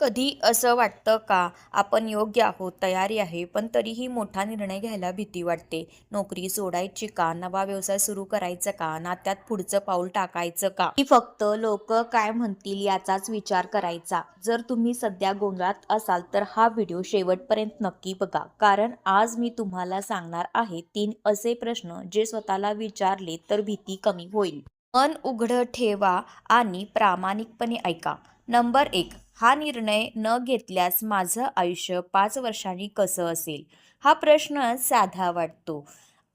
कधी असं वाटतं का? आपण योग्य आहोत तयारी आहे पण तरीही मोठा निर्णय घ्यायला भीती वाटते. नोकरी सोडायची का? नवा व्यवसाय सुरू करायचा का? नात्यात पुढचं पाऊल टाकायचं का? की फक्त लोक काय म्हणतील याचाच विचार करायचा. जर तुम्ही सध्या गोंधळात असाल तर हा व्हिडिओ शेवटपर्यंत नक्की बघा. कारण आज मी तुम्हाला सांगणार आहे तीन असे प्रश्न जे स्वतःला विचारले तर भीती कमी होईल. मन उघडं ठेवा आणि प्रामाणिकपणे ऐका. नंबर एक हा निर्णय न घेतल्यास माझं आयुष्य पाच वर्षांनी कसं असेल? हा प्रश्न साधा वाटतो.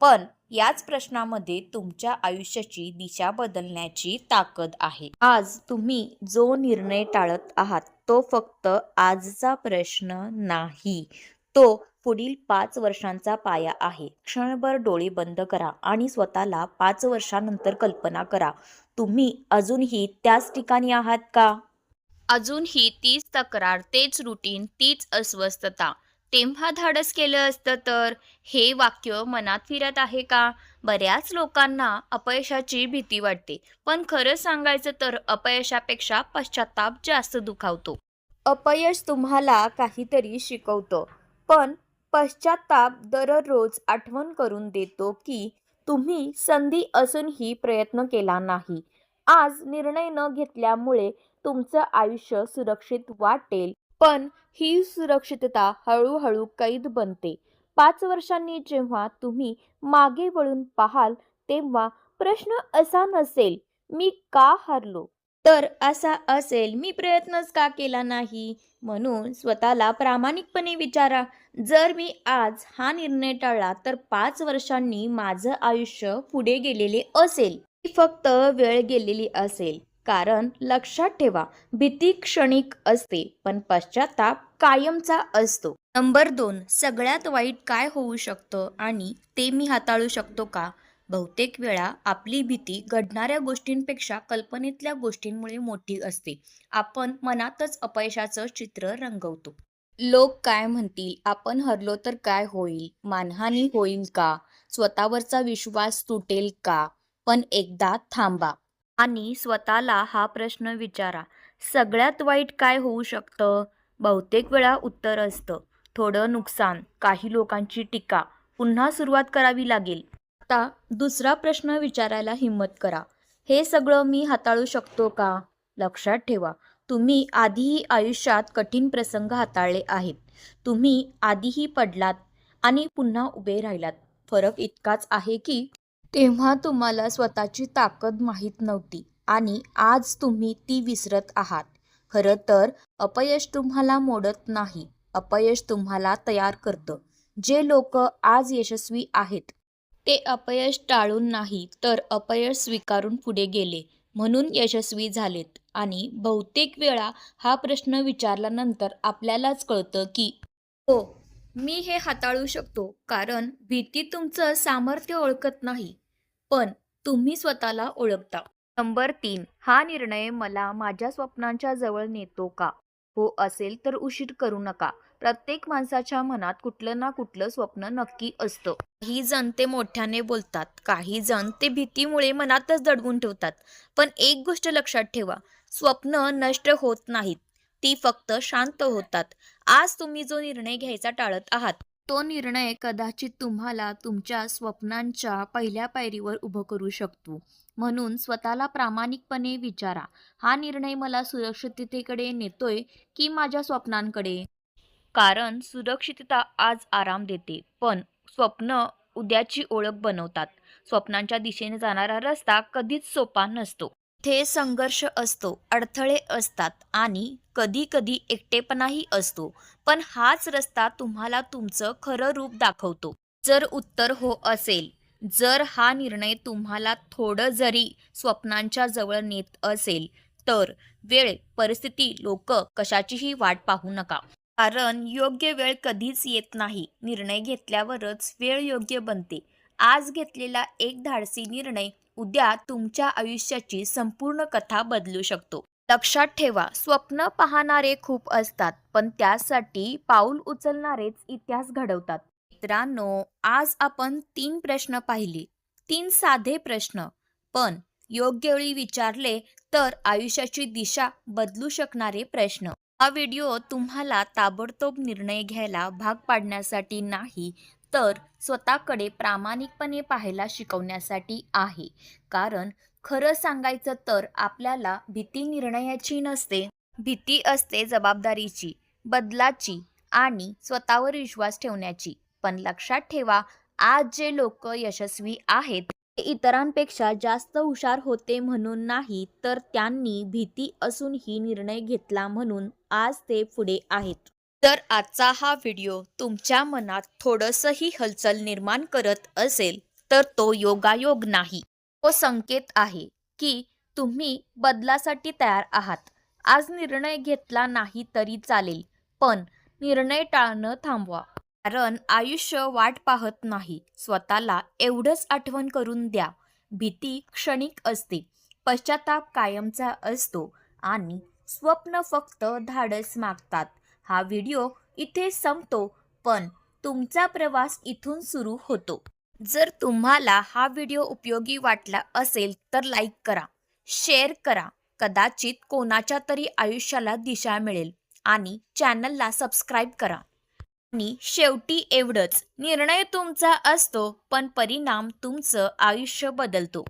पण याच प्रश्नामध्ये तुमच्या आयुष्याची दिशा बदलण्याची ताकद आहे. आज तुम्ही जो निर्णय टाळत आहात तो फक्त आजचा प्रश्न नाही. तो पुढील पाच वर्षांचा पाया आहे. क्षणभर डोळे बंद करा आणि स्वतःला पाच वर्षानंतर कल्पना करा. तुम्ही अजूनही त्याच ठिकाणी आहात का? अजूनही तीच तक्रार तेच रुटीन तीच अस्वस्थता. तेव्हा धाडस केलं असतं तर हे वाक्य मनात फिरत आहे का? बऱ्याच लोकांना अपयशाची भीती वाटते पण खरं सांगायचं तर अपयशापेक्षा पश्चाताप जास्त दुखावतो. अपयश तुम्हाला काहीतरी शिकवतं पण पश्चाताप दररोज आठवण करून देतो की तुम्ही संधी असूनही प्रयत्न केला नाही. आज निर्णय न घेतल्यामुळे तुमचं आयुष्य सुरक्षित वाटेल. पण ही सुरक्षितता हळूहळू कैद बनते. पाच वर्षांनी जेव्हा तुम्ही मागे वळून पाहाल तेव्हा प्रश्न असा नसेल मी का हारलो? तर असा असेल मी प्रयत्नच का केला नाही? म्हणून स्वतःला प्रामाणिकपणे विचारा. जर मी आज हा निर्णय टाळला तर पाच वर्षांनी माझं आयुष्य पुढे गेलेले असेल. फक्त वेळ गेलेली असेल. कारण लक्षात ठेवा भीती क्षणिक असते पण पश्चाताप कायमचा असतो. नंबर दोन सगळ्यात वाईट काय होऊ शकतं आणि ते मी हाताळू शकतो का? बहुतेक वेळा आपली भीती घडणाऱ्या गोष्टींपेक्षा कल्पनेतल्या गोष्टींमुळे मोठी असते. आपण मनातच अपयशाचं चित्र रंगवतो. लोक काय म्हणतील? आपण हरलो तर काय होईल? मानहानी होईल का? स्वतःवरचा विश्वास तुटेल का? पण एकदा थांबा आणि स्वतःला हा प्रश्न विचारा. सगळ्यात वाईट काय होऊ शकतं? बहुतेक वेळा उत्तर असतं. थोडं नुकसान काही लोकांची टीका. पुन्हा सुरुवात करावी लागेल. आता दुसरा प्रश्न विचारायला हिंमत करा. हे सगळं मी हाताळू शकतो का? लक्षात ठेवा. तुम्ही आधीही आयुष्यात कठीण प्रसंग हाताळले आहेत. तुम्ही आधीही पडलात आणि पुन्हा उभे राहिलात. फरक इतकाच आहे की तेव्हा तुम्हाला स्वतःची ताकद माहीत नव्हती आणि आज तुम्ही ती विसरत आहात. खरं तर अपयश तुम्हाला मोडत नाही. अपयश तुम्हाला तयार करतं. जे लोक आज यशस्वी आहेत ते अपयश टाळून नाही तर अपयश स्वीकारून पुढे गेले म्हणून यशस्वी झालेत. आणि बहुतेक वेळा हा प्रश्न विचारल्यानंतर आपल्यालाच कळतं की हो मी हे हाताळू शकतो कारण भीती तुमचं सामर्थ्य ओळखत नाही. पण तुम्ही स्वतःला ओळखता. नंबर तीन हा निर्णय मला माझ्या स्वप्नांच्या जवळ नेतो का? हो असेल तर उशीर करू नका. प्रत्येक माणसाच्या मनात कुठलं ना कुठलं स्वप्न नक्की असतं. काही जण ते मोठ्याने बोलतात काही जण ते भीतीमुळे मनातच दडवून ठेवतात. पण एक गोष्ट लक्षात ठेवा स्वप्न नष्ट होत नाहीत. ती फक्त शांत होतात. आज तुम्ही जो निर्णय घ्यायचा टाळत आहात तो निर्णय कदाचित तुम्हाला तुमच्या स्वप्नांच्या पहिल्या पायरीवर उभं करू शकतो. म्हणून स्वतःला प्रामाणिकपणे विचारा. हा निर्णय मला सुरक्षिततेकडे नेतोय की माझ्या स्वप्नांकडे? कारण सुरक्षितता आज आराम देते पण स्वप्न उद्याची ओळख बनवतात. स्वप्नांच्या दिशेने जाणारा रस्ता कधीच सोपा नसतो. इथे संघर्ष असतो अडथळे असतात आणि कधीकधी एकटेपणाही असतो. पण हाच रस्ता तुम्हाला तुमचं खरं रूप दाखवतो. जर उत्तर हो असेल जर हा निर्णय तुम्हाला थोडं जरी स्वप्नांच्या जवळ नेत असेल तर वेळ परिस्थिती लोक कशाचीही वाट पाहू नका. कारण योग्य वेळ कधीच येत नाही. निर्णय घेतल्यावरच वेळ योग्य बनते. आज घेतलेला एक धाडसी निर्णय उद्या तुमच्या आयुष्याची संपूर्ण कथा बदलू शकतो. लक्षात ठेवा स्वप्न पाहणारे खूप असतात पण त्यासाठी पाऊल उचलणारेच इतिहास घडवतात. मित्रांनो आज आपण तीन प्रश्न पाहिले. तीन साधे प्रश्न. पण योग्य वेळी विचारले तर आयुष्याची दिशा बदलू शकणारे प्रश्न. हा व्हिडिओ तुम्हाला ताबडतोब निर्णय घ्यायला भाग पाडण्यासाठी नाही तर स्वतःकडे प्रामाणिकपणे पाहायला शिकवण्यासाठी आहे. कारण खरं सांगायचं तर आपल्याला भीती निर्णयाची नसते. भीती असते जबाबदारीची बदलाची आणि स्वतःवर विश्वास ठेवण्याची. पण लक्षात ठेवा आज जे लोक यशस्वी आहेत ते इतरांपेक्षा जास्त हुशार होते म्हणून नाही तर त्यांनी भीती असूनही निर्णय घेतला म्हणून आज ते पुढे आहेत. जर आजचा हा व्हिडिओ तुमच्या मनात थोडंसंही हलचल निर्माण करत असेल तर तो योगायोग नाही. तो संकेत आहे की तुम्ही बदलासाठी तयार आहात. आज निर्णय घेतला नाही तरी चालेल पण निर्णय टाळणं थांबवा. कारण आयुष्य वाट पाहत नाही. स्वतःला एवढंच आठवण करून द्या. भीती क्षणिक असते. पश्चाताप कायमचा असतो आणि स्वप्न फक्त धाडस मागतात. हा व्हिडिओ इथे संपतो पण तुमचा प्रवास इथून सुरू होतो. जर तुम्हाला हा व्हिडिओ उपयोगी वाटला असेल तर लाईक करा शेअर करा. कदाचित कोणाच्या तरी आयुष्याला दिशा मिळेल आणि चॅनलला सबस्क्राईब करा. आणि शेवटी एवढंच. निर्णय तुमचा असतो पण परिणाम तुमचं आयुष्य बदलतो.